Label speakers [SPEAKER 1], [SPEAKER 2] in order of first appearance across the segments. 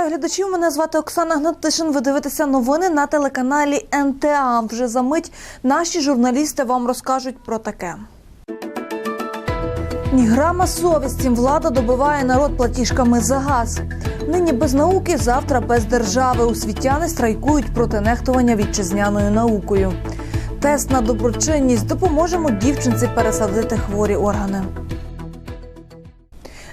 [SPEAKER 1] Вітаю глядачів. Мене звати Оксана Гнатишин. Ви дивитеся новини на телеканалі НТА. Вже за мить наші журналісти вам розкажуть про таке. Ні грама совісті влада добиває народ платіжками за газ. Нині без науки, завтра без держави. Освітяни страйкують проти нехтування вітчизняною наукою. Тест на доброчинність допоможемо дівчинці пересадити хворі органи.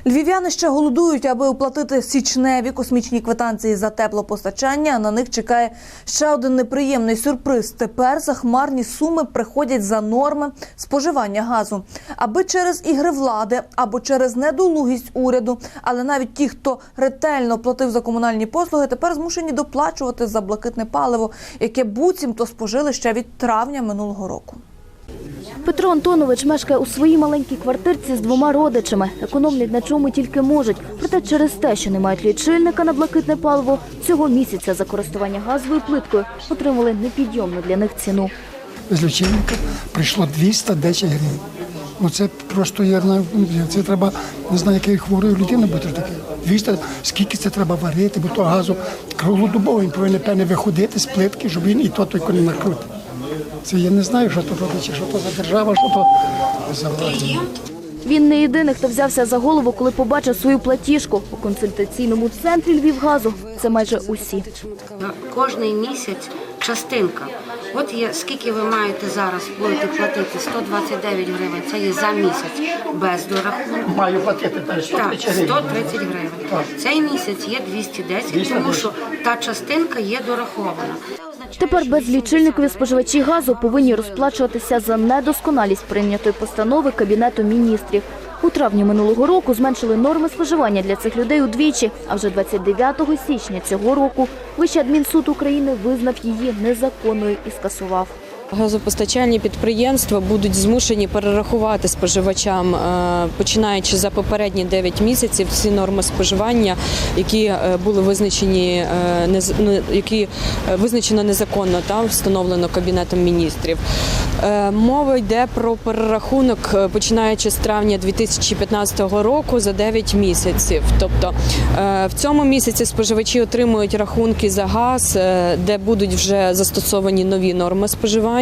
[SPEAKER 1] Львів'яни ще голодують, аби оплатити січневі космічні квитанції за теплопостачання. На них чекає ще один неприємний сюрприз. Тепер захмарні суми приходять за норми споживання газу, аби через ігри влади або через недолугість уряду. Але навіть ті, хто ретельно платив за комунальні послуги, тепер змушені доплачувати за блакитне паливо, яке буцімто спожили ще від травня минулого року.
[SPEAKER 2] Петро Антонович мешкає у своїй маленькій квартирці з двома родичами. Економлять на чому тільки можуть. Проте через те, що не мають лічильника на блакитне паливо, цього місяця за користування газовою плиткою отримали непідйомну для них ціну.
[SPEAKER 3] з лічильника прийшло 210 гривень. Ну це просто я знаю, це треба не знаю, якої хворої людини бути таке. 200, скільки це треба варити, бо то газу круглодобово він повинен певне виходити з плитки, щоб він і то тільки не накрутив. Це я не знаю, що то робить, що то за держава, що то за влада.
[SPEAKER 2] Він не єдиний, хто взявся за голову, коли побачив свою платіжку у консультаційному центрі Львівгазу. Це майже усі.
[SPEAKER 4] Кожний місяць частинка. От є скільки ви маєте зараз будете платити 129 гривень. Це є за місяць без дорахунку.
[SPEAKER 3] Маю платити
[SPEAKER 4] Так, 130 гривень. Цей місяць є 210, тому що та частинка є дорахована.
[SPEAKER 2] Тепер без лічильникові споживачі газу повинні розплачуватися за недосконалість прийнятої постанови Кабінету міністрів. У травні минулого року зменшили норми споживання для цих людей удвічі, а вже 29 січня цього року Вищий адмінсуд України визнав її незаконною і скасував.
[SPEAKER 5] Газопостачальні підприємства будуть змушені перерахувати споживачам, е, починаючи за попередні 9 місяців, ці норми споживання, які е, були визначені, е, які визначено незаконно та встановлено кабінетом міністрів. Мова йде про перерахунок, починаючи з травня 2015 року за 9 місяців. Тобто в цьому місяці споживачі отримують рахунки за газ, де будуть вже застосовані нові норми споживання,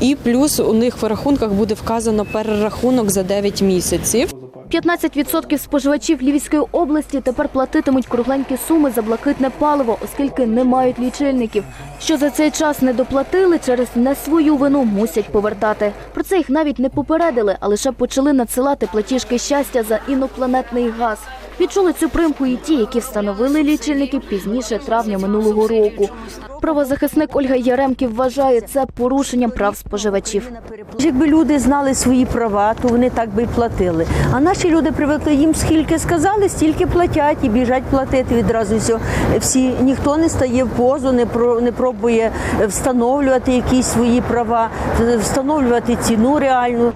[SPEAKER 5] і плюс у них в рахунках буде вказано перерахунок за 9 місяців.
[SPEAKER 2] 15% споживачів Львівської області тепер платитимуть кругленькі суми за блакитне паливо, оскільки не мають лічильників. Що за цей час не доплатили, через не свою вину мусять повертати. Про це їх навіть не попередили, а лише почали надсилати платіжки щастя за інопланетний газ. Відчули цю примху і ті, які встановили лічильники пізніше травня минулого року. Правозахисник Ольга Яремків вважає це порушенням прав споживачів.
[SPEAKER 6] Якби люди знали свої права, то вони так би й платили. А наші люди привикли їм скільки сказали, стільки платять і біжать платити відразу все. Всі ніхто не стає в позу, не про не пробує встановлювати якісь свої права, встановлювати ціну реальну.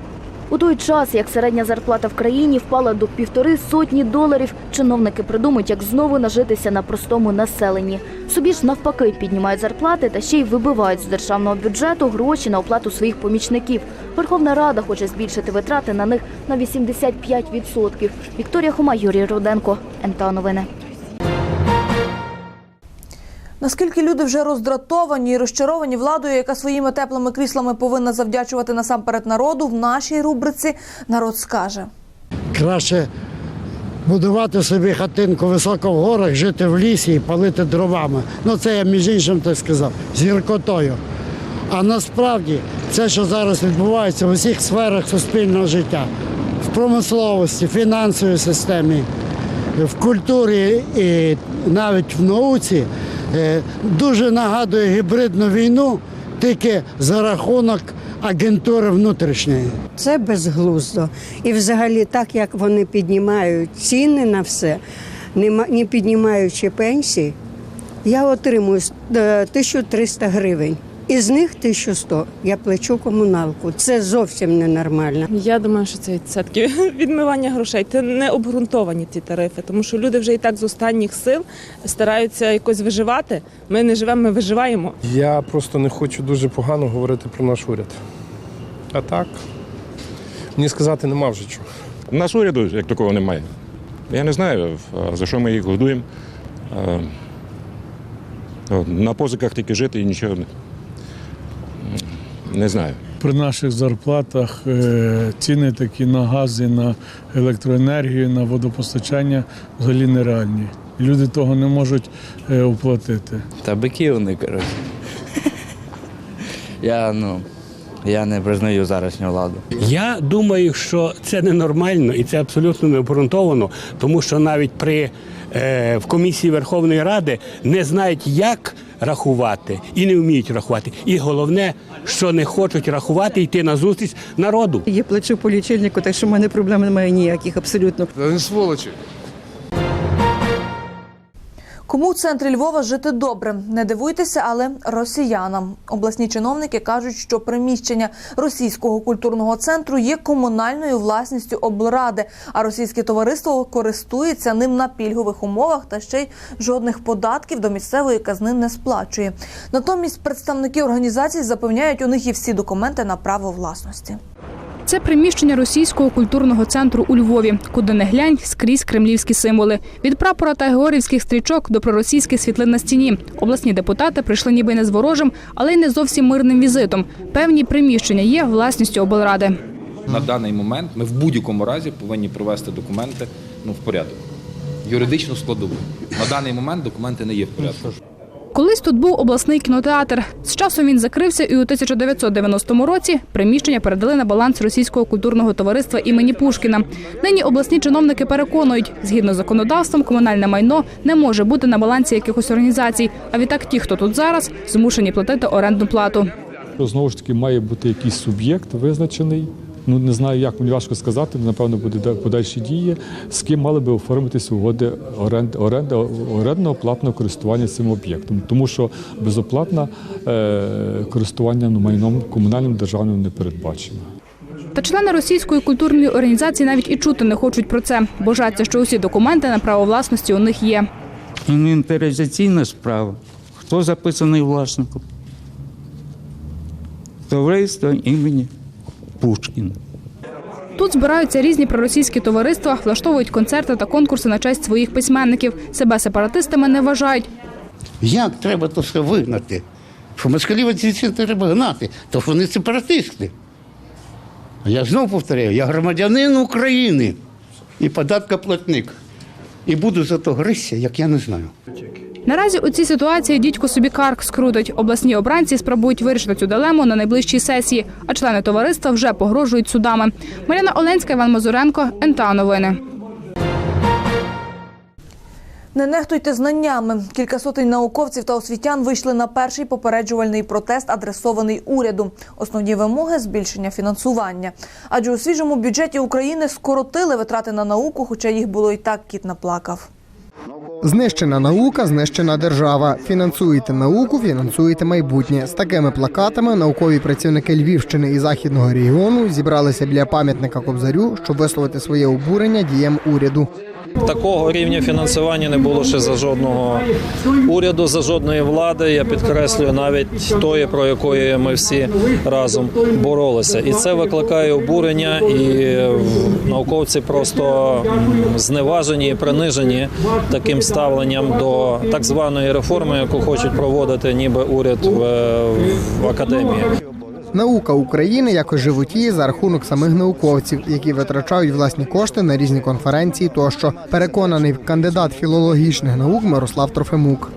[SPEAKER 2] У той час, як середня зарплата в країні впала до півтори сотні доларів, чиновники придумають, як знову нажитися на простому населенні. Собі ж навпаки піднімають зарплати та ще й вибивають з державного бюджету гроші на оплату своїх помічників. Верховна Рада хоче збільшити витрати на них на 85%. Вікторія Хома, Юрій Руденко, НТА Новини.
[SPEAKER 1] Наскільки люди вже роздратовані і розчаровані владою, яка своїми теплими кріслами повинна завдячувати насамперед народу, в нашій рубриці народ скаже.
[SPEAKER 7] Краще будувати собі хатинку високо в горах, жити в лісі і палити дровами. Ну це я між іншим так сказав, з гіркотою. А насправді це, що зараз відбувається в усіх сферах суспільного життя, в промисловості, фінансовій системі, в культурі і навіть в науці, дуже нагадує гібридну війну тільки за рахунок агентури внутрішньої.
[SPEAKER 8] Це безглуздо. І взагалі, так як вони піднімають ціни на все, не піднімаючи пенсії, я отримую е, 1300 гривень. Із них 1100 я плачу комуналку. Це зовсім ненормально.
[SPEAKER 9] Я думаю, що це відсотки відмивання грошей. Це не обґрунтовані ці тарифи, тому що люди вже і так з останніх сил стараються якось виживати. Ми не живемо, ми виживаємо.
[SPEAKER 10] Я просто не хочу дуже погано говорити про наш уряд. А так, мені сказати нема вже чого.
[SPEAKER 11] У нас уряду як такого немає. Я не знаю, за що ми їх годуємо. е, на позиках тільки жити і нічого не, не знаю.
[SPEAKER 12] При наших зарплатах е, ціни такі на газ і на електроенергію, на водопостачання взагалі нереальні. Люди того не можуть е, оплатити.
[SPEAKER 13] Та бики вони, коротше. Я, ну, я не признаю зарашню владу.
[SPEAKER 14] Я думаю, що це ненормально і це абсолютно необґрунтовано, тому що навіть при е, в комісії Верховної Ради не знають, як рахувати і не вміють рахувати. І головне, що не хочуть рахувати, йти на зустріч народу.
[SPEAKER 15] Я плачу по лічильнику, так що в мене проблем немає ніяких абсолютно.
[SPEAKER 10] Не сволочі.
[SPEAKER 1] Кому в центрі Львова жити добре? Не дивуйтеся, але росіянам. Обласні чиновники кажуть, що приміщення російського культурного центру є комунальною власністю облради, а російське товариство користується ним на пільгових умовах та ще й жодних податків до місцевої казни не сплачує. Натомість представники організацій запевняють, у них є всі документи на право власності.
[SPEAKER 16] Це приміщення російського культурного центру у Львові, куди не глянь скрізь кремлівські символи. Від прапора та георгіївських стрічок до проросійських світлин на стіні. Обласні депутати прийшли ніби не з ворожим, але й не зовсім мирним візитом. Певні приміщення є власністю облради.
[SPEAKER 17] На даний момент ми в будь-якому разі повинні привести документи ну, в порядок. Юридичну складову. На даний момент документи не є в порядку.
[SPEAKER 16] Колись тут був обласний кінотеатр. З часом він закрився, і у 1990 році приміщення передали на баланс російського культурного товариства імені Пушкіна. Нині обласні чиновники переконують, згідно з законодавством, комунальне майно не може бути на балансі якихось організацій. А відтак ті, хто тут зараз, змушені платити орендну плату.
[SPEAKER 18] Знову ж таки, має бути якийсь суб'єкт визначений. Ну не знаю, як мені важко сказати. Напевно, буде подальші дії. З ким мали би оформитися угоди оренди, оренди, орендного платного користування цим об'єктом, тому що безоплатне е, користування ну, майном комунальним державним не передбачено.
[SPEAKER 16] Та члени російської культурної організації навіть і чути не хочуть про це, Божаться, що усі документи на право власності у них є.
[SPEAKER 13] Інвентаризаційна справа. Хто записаний власником? Товариство імені Пушкіна.
[SPEAKER 16] Тут збираються різні проросійські товариства, влаштовують концерти та конкурси на честь своїх письменників. Себе сепаратистами не вважають.
[SPEAKER 19] Як треба то все вигнати? Що москалів ці треба гнати, то що вони сепаратисти. А я знову повторяю, я громадянин України і податкоплатник. І буду за то гризся, як я не знаю.
[SPEAKER 16] Наразі у цій ситуації дідько собі карк скрутить. Обласні обранці спробують вирішити цю дилему на найближчій сесії, а члени товариства вже погрожують судами. Марина Оленська, Іван Мазуренко, НТА Новини.
[SPEAKER 1] Не нехтуйте знаннями. Кілька сотень науковців та освітян вийшли на перший попереджувальний протест, адресований уряду. Основні вимоги збільшення фінансування. Адже у свіжому бюджеті України скоротили витрати на науку, хоча їх було і так кіт наплакав.
[SPEAKER 20] Знищена наука, знищена держава. Фінансуєте науку, фінансуєте майбутнє. З такими плакатами наукові працівники Львівщини і західного регіону зібралися біля пам'ятника Кобзарю, щоб висловити своє обурення діям уряду.
[SPEAKER 21] Такого рівня фінансування не було ще за жодного уряду, за жодної влади. Я підкреслюю навіть тої, про якої ми всі разом боролися. І це викликає обурення, і науковці просто зневажені і принижені таким ставленням до так званої реформи, яку хочуть проводити, ніби уряд в, академії.
[SPEAKER 20] Наука України якось животіє за рахунок самих науковців, які витрачають власні кошти на різні конференції. Тощо переконаний кандидат філологічних наук Мирослав Трофимук.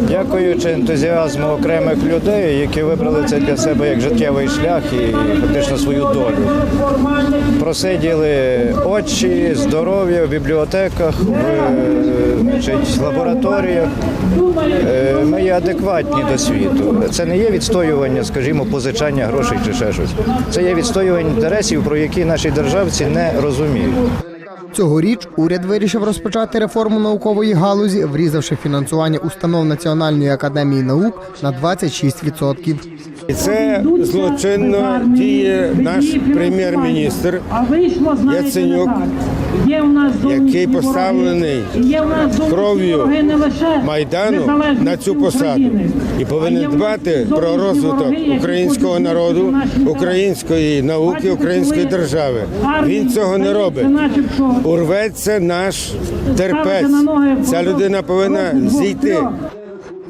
[SPEAKER 22] Дякуючи ентузіазму окремих людей, які вибрали це для себе як життєвий шлях і фактично свою долю. Просиділи очі, здоров'я в бібліотеках, в е, лабораторіях. Е, Ми є адекватні до світу. Це не є відстоювання, скажімо, позичання грошей чи ще щось. Це є відстоювання інтересів, про які наші державці не розуміють.
[SPEAKER 20] Цьогоріч уряд вирішив розпочати реформу наукової галузі, врізавши фінансування установ Національної академії наук на 26%.
[SPEAKER 23] І це злочинно діє наш прем'єр-міністр Яценюк, який поставлений кров'ю Майдану на цю посаду і повинен дбати про розвиток українського народу, української науки, української держави. Він цього не робить. Урветься наш терпець. Ця людина повинна зійти.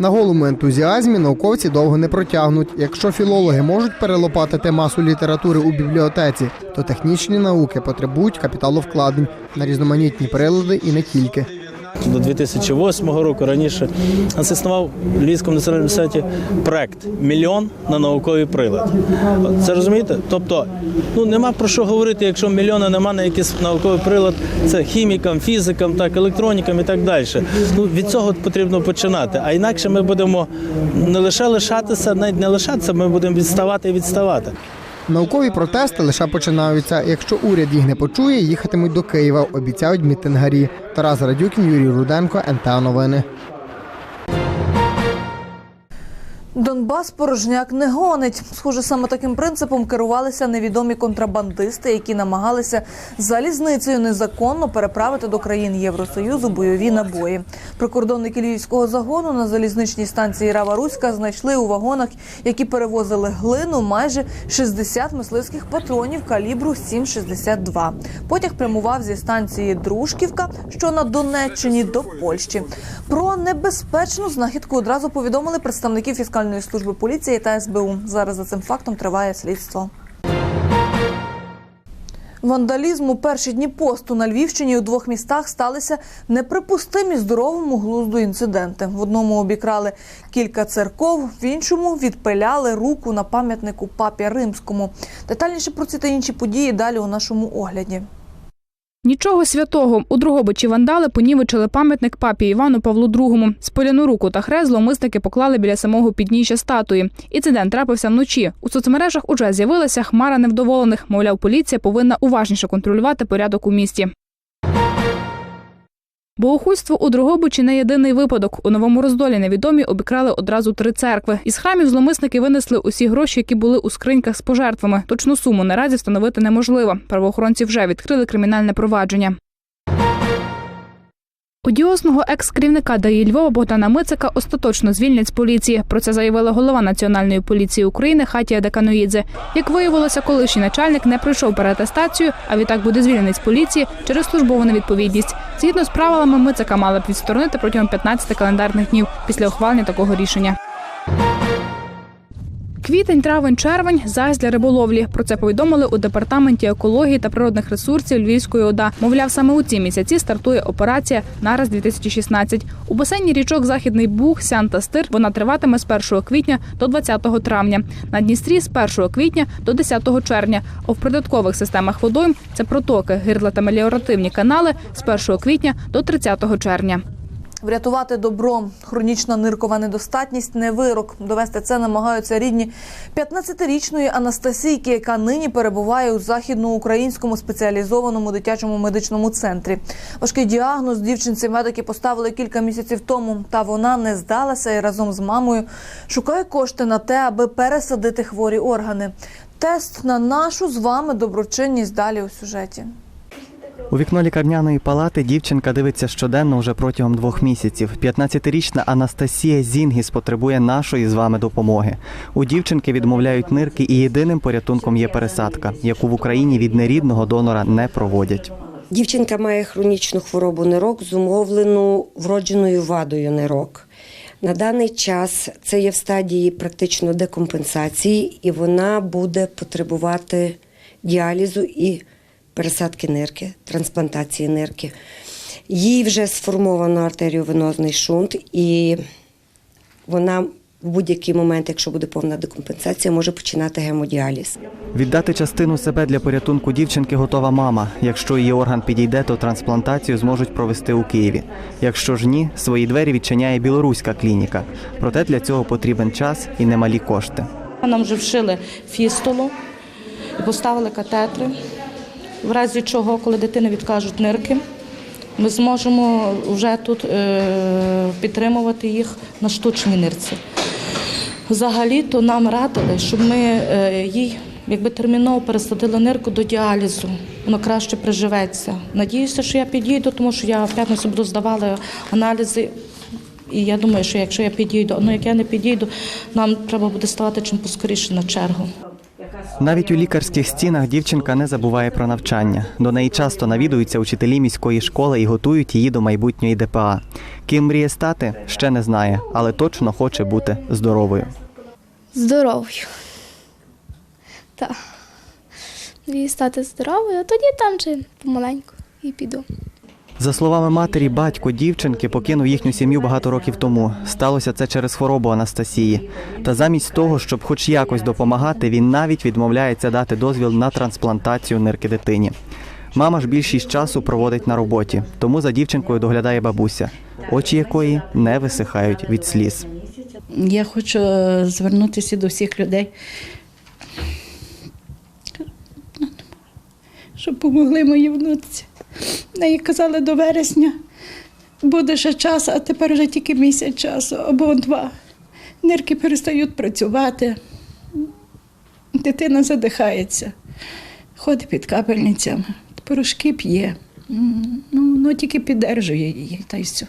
[SPEAKER 20] На голому ентузіазмі науковці довго не протягнуть. Якщо філологи можуть перелопатити масу літератури у бібліотеці, то технічні науки потребують капіталовкладень на різноманітні прилади і не тільки.
[SPEAKER 24] До 2008 року раніше нас існував в Львівському національному університеті проект мільйон на науковий прилад. Це розумієте? Тобто, ну нема про що говорити, якщо мільйона нема на якийсь науковий прилад, це хімікам, фізикам, так, електронікам і так далі. Ну від цього потрібно починати. А інакше ми будемо не лише лишатися, навіть не лишатися, ми будемо відставати і відставати.
[SPEAKER 20] Наукові протести лише починаються. Якщо уряд їх не почує, їхатимуть до Києва, обіцяють мітингарі. Тарас Радюкін, Юрій Руденко, НТА Новини.
[SPEAKER 1] Донбас порожняк не гонить. Схоже, саме таким принципом керувалися невідомі контрабандисти, які намагалися залізницею незаконно переправити до країн Євросоюзу бойові набої. Прикордонники львівського загону на залізничній станції Рава Руська знайшли у вагонах, які перевозили глину, майже 60 мисливських патронів калібру 7,62. Потяг прямував зі станції Дружківка, що на Донеччині, до Польщі. Про небезпечну знахідку одразу повідомили представники фіскальної служби поліції та СБУ. Зараз за цим фактом триває слідство. Вандалізм у перші дні посту на Львівщині у двох містах сталися неприпустимі здоровому глузду інциденти. В одному обікрали кілька церков, в іншому відпиляли руку на пам'ятнику папі римському. Детальніше про ці та інші події далі у нашому огляді.
[SPEAKER 16] Нічого святого. У Дрогобичі вандали понівечили пам'ятник папі Івану Павлу II. Спиляну руку та хрезло мисники поклали біля самого підніжжя статуї. Інцидент трапився вночі. У соцмережах уже з'явилася хмара невдоволених. Мовляв, поліція повинна уважніше контролювати порядок у місті. Богохульство у Дрогобичі не єдиний випадок. У новому роздолі невідомі обікрали одразу три церкви. Із храмів зломисники винесли усі гроші, які були у скриньках з пожертвами. Точну суму наразі встановити неможливо. Правоохоронці вже відкрили кримінальне провадження. Одіозного екс-керівника ДАІ Львова Богдана Мицика остаточно звільнять з поліції. Про це заявила голова Національної поліції України Хатія Деканоїдзе. Як виявилося, колишній начальник не пройшов переатестацію, а відтак буде звільнений з поліції через службову невідповідність. Згідно з правилами, Мицика мала б відсторонити протягом 15 календарних днів після ухвалення такого рішення. Квітень, травень, червень зась для риболовлі. Про це повідомили у департаменті екології та природних ресурсів Львівської ОДА. Мовляв, саме у ці місяці стартує операція Нараз 2016 У басейні річок Західний Буг, Сян та Стир вона триватиме з 1 квітня до 20 травня. На Дністрі з 1 квітня до 10 червня. А в придаткових системах водойм це протоки, гирла та меліоративні канали з 1 квітня до 30 червня.
[SPEAKER 1] Врятувати добро, хронічна ниркова недостатність не вирок. Довести це намагаються рідні 15-річної Анастасійки, яка нині перебуває у західноукраїнському спеціалізованому дитячому медичному центрі. Важкий діагноз дівчинці медики поставили кілька місяців тому, та вона не здалася і разом з мамою шукає кошти на те, аби пересадити хворі органи. Тест на нашу з вами доброчинність далі у сюжеті.
[SPEAKER 25] У вікно лікарняної палати дівчинка дивиться щоденно вже протягом двох місяців. 15-річна Анастасія Зінгіс потребує нашої з вами допомоги. У дівчинки відмовляють нирки, і єдиним порятунком є пересадка, яку в Україні від нерідного донора не проводять.
[SPEAKER 26] Дівчинка має хронічну хворобу нирок, зумовлену вродженою вадою нирок. На даний час це є в стадії практично декомпенсації, і вона буде потребувати діалізу і пересадки нирки, трансплантації нирки. Їй вже сформовано артеріовенозний шунт, і вона в будь-який момент, якщо буде повна декомпенсація, може починати гемодіаліз.
[SPEAKER 25] Віддати частину себе для порятунку дівчинки готова мама. Якщо її орган підійде, то трансплантацію зможуть провести у Києві. Якщо ж ні, свої двері відчиняє білоруська клініка. Проте для цього потрібен час і немалі кошти.
[SPEAKER 27] Нам вже вшили фістолу поставили катетри. В разі чого, коли дитини відкажуть нирки, ми зможемо вже тут е, підтримувати їх на штучній нирці. Взагалі-то нам радили, щоб ми е, їй якби терміново пересадили нирку до діалізу. Воно краще приживеться. Надіюся, що я підійду, тому що я в п'ятницю буду здавати аналізи. І я думаю, що якщо я підійду, ну як я не підійду, нам треба буде ставати чим поскоріше на чергу.
[SPEAKER 25] Навіть у лікарських стінах дівчинка не забуває про навчання. До неї часто навідуються учителі міської школи і готують її до майбутньої ДПА. Ким мріє стати, ще не знає, але точно хоче бути здоровою.
[SPEAKER 28] Здоровою. Так. Мрію стати здоровою, а тоді там же помаленьку і піду.
[SPEAKER 25] За словами матері, батько дівчинки покинув їхню сім'ю багато років тому. Сталося це через хворобу Анастасії. Та замість того, щоб хоч якось допомагати, він навіть відмовляється дати дозвіл на трансплантацію нирки дитині. Мама ж більшість часу проводить на роботі, тому за дівчинкою доглядає бабуся, очі якої не висихають від сліз.
[SPEAKER 29] Я хочу е, звернутися до всіх людей, щоб допомогли моїй внуці. Неї казали до вересня. Буде ще час, а тепер вже тільки місяць часу або два. Нирки перестають працювати. Дитина задихається, ходить під капельницями, порошки п'є. Ну, ну тільки піддержує її, та й все.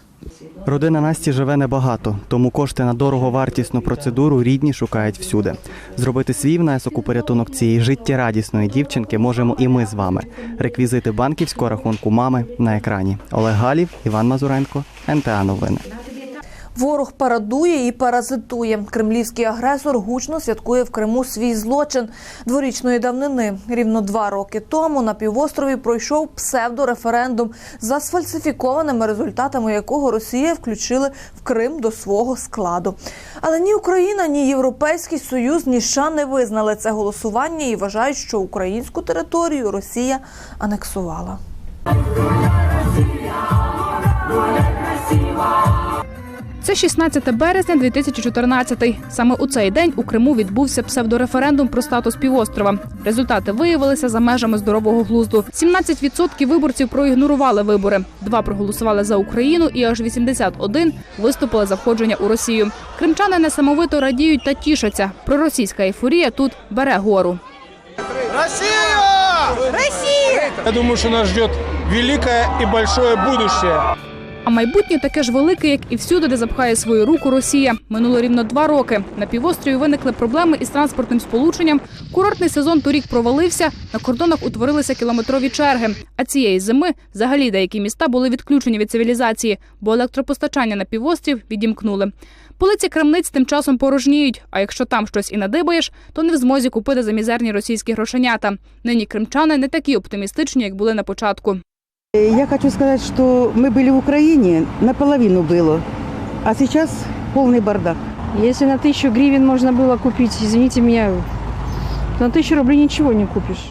[SPEAKER 25] Родина Насті живе небагато, тому кошти на дороговартісну процедуру рідні шукають всюди. Зробити свій внесок у порятунок цієї життєрадісної дівчинки можемо і ми з вами. Реквізити банківського рахунку мами на екрані. Олег Галів, Іван Мазуренко, НТА Новини.
[SPEAKER 1] Ворог парадує і паразитує. Кремлівський агресор гучно святкує в Криму свій злочин дворічної давнини. Рівно два роки тому на півострові пройшов псевдореферендум, за сфальсифікованими результатами якого Росія включили в Крим до свого складу. Але ні Україна, ні Європейський Союз, ні США не визнали це голосування і вважають, що українську територію Росія анексувала.
[SPEAKER 16] Це 16 березня 2014. Саме у цей день у Криму відбувся псевдореферендум про статус півострова. Результати виявилися за межами здорового глузду. 17% виборців проігнорували вибори. Два проголосували за Україну, і аж 81 виступили за входження у Росію. Кримчани несамовито радіють та тішаться. Проросійська ейфорія тут бере гору.
[SPEAKER 30] Россия! Россия!
[SPEAKER 10] Я думаю, що нас ждет велике і большое будущее.
[SPEAKER 16] А майбутнє таке ж велике, як і всюди, де запхає свою руку Росія. Минуло рівно два роки. На півострові виникли проблеми із транспортним сполученням. Курортний сезон торік провалився. На кордонах утворилися кілометрові черги. А цієї зими взагалі деякі міста були відключені від цивілізації, бо електропостачання на півострів відімкнули. Полиці крамниць тим часом порожніють. А якщо там щось і надибаєш, то не в змозі купити за мізерні російські грошенята. Нині кримчани не такі оптимістичні, як були на початку.
[SPEAKER 31] Я хочу сказать, что мы были в Украине, наполовину было, а сейчас полный бардак.
[SPEAKER 32] Если на тысячу гривен можно было купить, извините меня, на тысячу рублей ничего не купишь.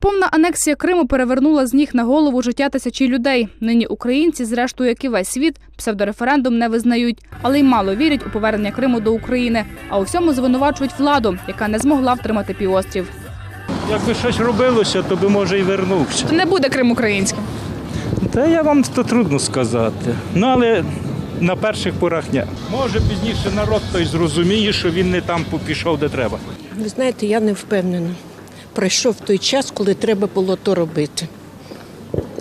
[SPEAKER 16] Повна анексія Криму перевернула з ніг на голову життя тисячі людей. Нині українці, зрештою, як і весь світ, псевдореферендум не визнають, але й мало вірять у повернення Криму до України. А у всьому звинувачують владу, яка не змогла втримати півострів.
[SPEAKER 33] Якби щось робилося, то би може і вернувся.
[SPEAKER 16] Не буде Крим українським.
[SPEAKER 33] Та я вам то трудно сказати. Ну але на перших порах ні. Може пізніше народ той зрозуміє, що він не там пішов, де треба.
[SPEAKER 34] Ви знаєте, я не впевнена. Пройшов той час, коли треба було то робити.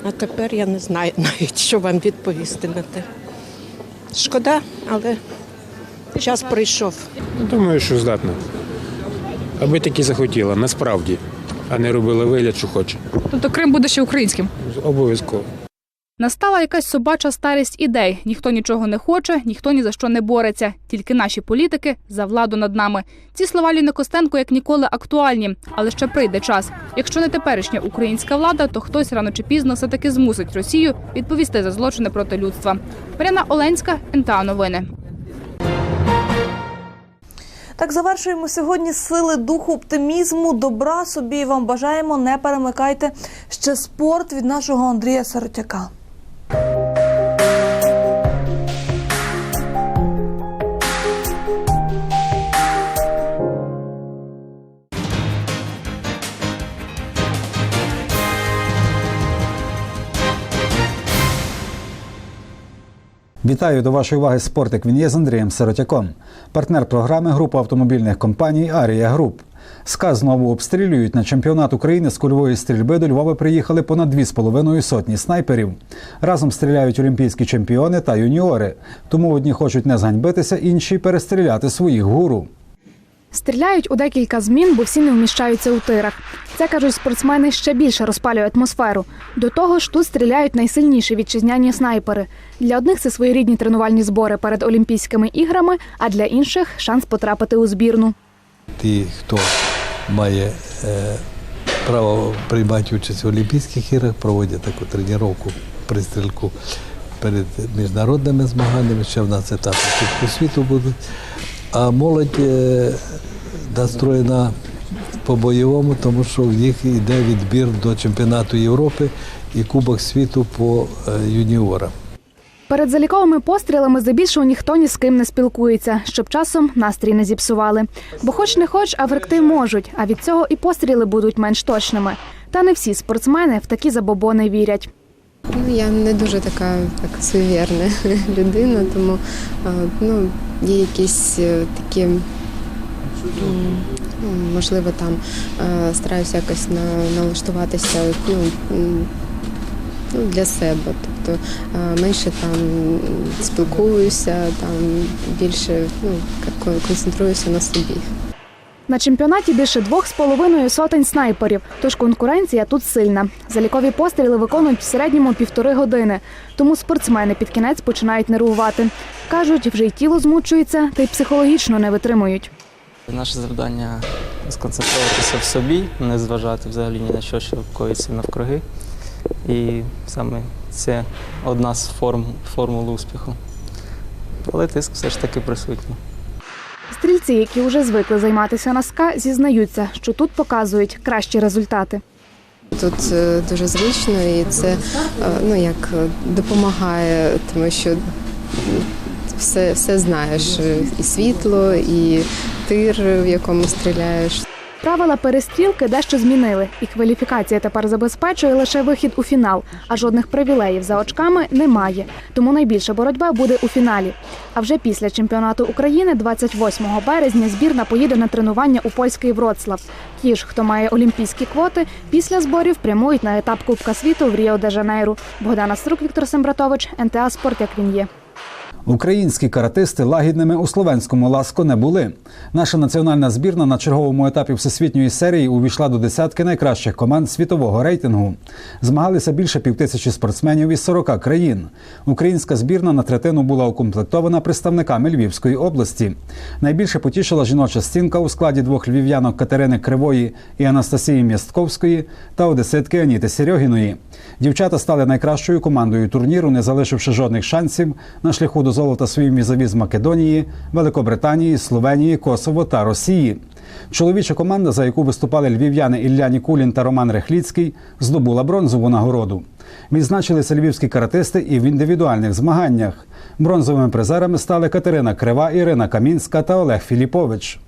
[SPEAKER 34] А тепер я не знаю навіть, що вам відповісти на те. Шкода, але час пройшов.
[SPEAKER 35] Думаю, що здатна. Аби таки захотіла, насправді, а не робила вигляд, що хоче.
[SPEAKER 16] Тобто Крим буде ще українським.
[SPEAKER 35] Обов'язково.
[SPEAKER 16] Настала якась собача старість ідей. Ніхто нічого не хоче, ніхто ні за що не бореться. Тільки наші політики за владу над нами. Ці слова Ліни Костенко як ніколи актуальні, але ще прийде час. Якщо не теперішня українська влада, то хтось рано чи пізно все таки змусить Росію відповісти за злочини проти людства. Мар'яна Оленська, НТА Новини.
[SPEAKER 1] Так завершуємо сьогодні сили духу оптимізму. Добра собі вам бажаємо. Не перемикайте ще спорт від нашого Андрія Саротяка.
[SPEAKER 30] Вітаю до вашої уваги спортик. Він є з Андрієм Сиротяком, партнер програми групи автомобільних компаній Арія Груп. СКА знову обстрілюють на чемпіонат України з кульової стрільби. До Львова приїхали понад 2,5 сотні снайперів. Разом стріляють олімпійські чемпіони та юніори. Тому одні хочуть не зганьбитися, інші перестріляти своїх гуру.
[SPEAKER 36] Стріляють у декілька змін, бо всі не вміщаються у тирах. Це кажуть спортсмени ще більше розпалює атмосферу. До того ж, тут стріляють найсильніші вітчизняні снайпери. Для одних це своєрідні тренувальні збори перед Олімпійськими іграми, а для інших шанс потрапити у збірну.
[SPEAKER 37] Ті, хто має е, право приймати участь в Олімпійських іграх, проводять таку тренування пристрілку перед міжнародними змаганнями. Ще в нас етапи світу будуть. А молодь е, настроєна по-бойовому, тому що в них йде відбір до чемпіонату Європи і Кубок світу по е, юніорам.
[SPEAKER 36] Перед заліковими пострілами здебільшого ніхто ні з ким не спілкується, щоб часом настрій не зіпсували. Бо хоч не хоч, а вректи можуть, а від цього і постріли будуть менш точними. Та не всі спортсмени в такі забобони вірять.
[SPEAKER 38] Ну, я не дуже така так суєвірна людина, тому ну, є якісь е, такі, ну, можливо, там е, стараюся якось на, налаштуватися ну, ну, для себе. Тобто е, менше там спілкуюся, там більше ну, концентруюся на собі.
[SPEAKER 36] На чемпіонаті більше двох з половиною сотень снайперів, тож конкуренція тут сильна. Залікові постріли виконують в середньому півтори години. Тому спортсмени під кінець починають нервувати. Кажуть, вже й тіло змучується, та й психологічно не витримують.
[SPEAKER 39] Наше завдання сконцентруватися в собі, не зважати взагалі ні на що, що коїться навкруги. І саме це одна з форм, формул успіху. Але тиск все ж таки присутній.
[SPEAKER 36] Стрільці, які вже звикли займатися на СКА, зізнаються, що тут показують кращі результати.
[SPEAKER 38] Тут е, дуже звично і це е, ну, як е, допомагає, тому що все, все знаєш, і світло, і тир, в якому стріляєш.
[SPEAKER 36] Правила перестрілки дещо змінили, і кваліфікація тепер забезпечує лише вихід у фінал, а жодних привілеїв за очками немає. Тому найбільша боротьба буде у фіналі. А вже після чемпіонату України, 28 березня, збірна поїде на тренування у польський Вроцлав. Ті ж, хто має олімпійські квоти, після зборів прямують на етап Кубка світу в Ріо де Жанейру. Богдана Струк, Віктор Сембратович, НТА Спорт, як він є.
[SPEAKER 30] Українські каратисти лагідними у словенському ласко не були. Наша національна збірна на черговому етапі всесвітньої серії увійшла до десятки найкращих команд світового рейтингу. Змагалися більше півтисячі спортсменів із 40 країн. Українська збірна на третину була укомплектована представниками Львівської області. Найбільше потішила жіноча стінка у складі двох львів'янок Катерини Кривої і Анастасії Містковської та одеситки Аніти Серьогіної. Дівчата стали найкращою командою турніру, не залишивши жодних шансів на шляху до золота своїм візові з Македонії, Великобританії, Словенії, Косово та Росії. Чоловіча команда, за яку виступали львів'яни Ілля Нікулін та Роман Рехліцький, здобула бронзову нагороду. Відзначилися львівські каратисти і в індивідуальних змаганнях. Бронзовими призерами стали Катерина Крива, Ірина Камінська та Олег Філіпович.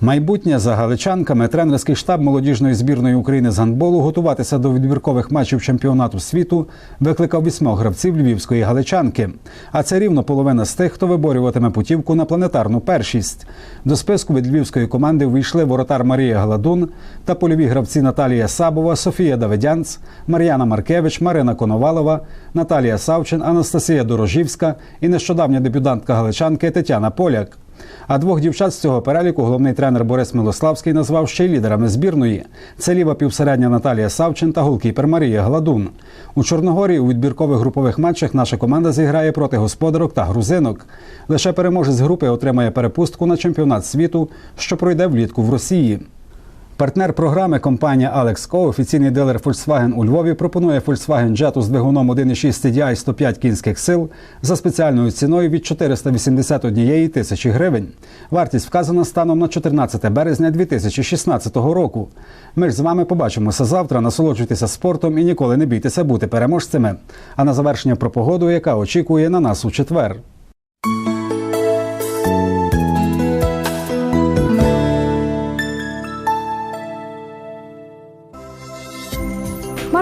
[SPEAKER 30] Майбутнє за галичанками тренерський штаб молодіжної збірної України з гандболу готуватися до відбіркових матчів чемпіонату світу викликав вісьмох гравців львівської галичанки. А це рівно половина з тих, хто виборюватиме путівку на планетарну першість. До списку від львівської команди вийшли воротар Марія Гладун та польові гравці Наталія Сабова, Софія Давидянц, Мар'яна Маркевич, Марина Коновалова, Наталія Савчин, Анастасія Дорожівська і нещодавня дебютантка галичанки Тетяна Поляк. А двох дівчат з цього переліку головний тренер Борис Милославський назвав ще й лідерами збірної. Це ліва півсередня Наталія Савчин та голкіпер Марія Гладун. У Чорногорії у відбіркових групових матчах наша команда зіграє проти господарок та грузинок. Лише переможець групи отримає перепустку на чемпіонат світу, що пройде влітку в Росії. Партнер програми компанія Alex Co, офіційний дилер Volkswagen у Львові, пропонує Volkswagen Jetta з двигуном 1,6 TDI 105 кінських сил за спеціальною ціною від 481 тисячі гривень. Вартість вказана станом на 14 березня 2016 року. Ми ж з вами побачимося завтра. Насолоджуйтеся спортом і ніколи не бійтеся бути переможцями. А на завершення про погоду, яка очікує на нас у четвер.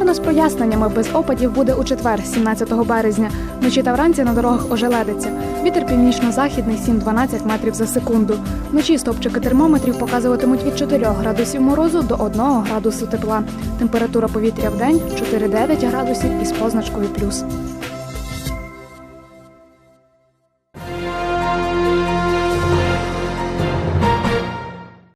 [SPEAKER 36] Хмарно з проясненнями без опадів буде у четвер, 17 березня. Вночі та вранці на дорогах ожеледиться. Вітер північно-західний 7-12 метрів за секунду. Вночі стопчики термометрів показуватимуть від 4 градусів морозу до 1 градусу тепла. Температура повітря в день 4-9 градусів із позначкою плюс.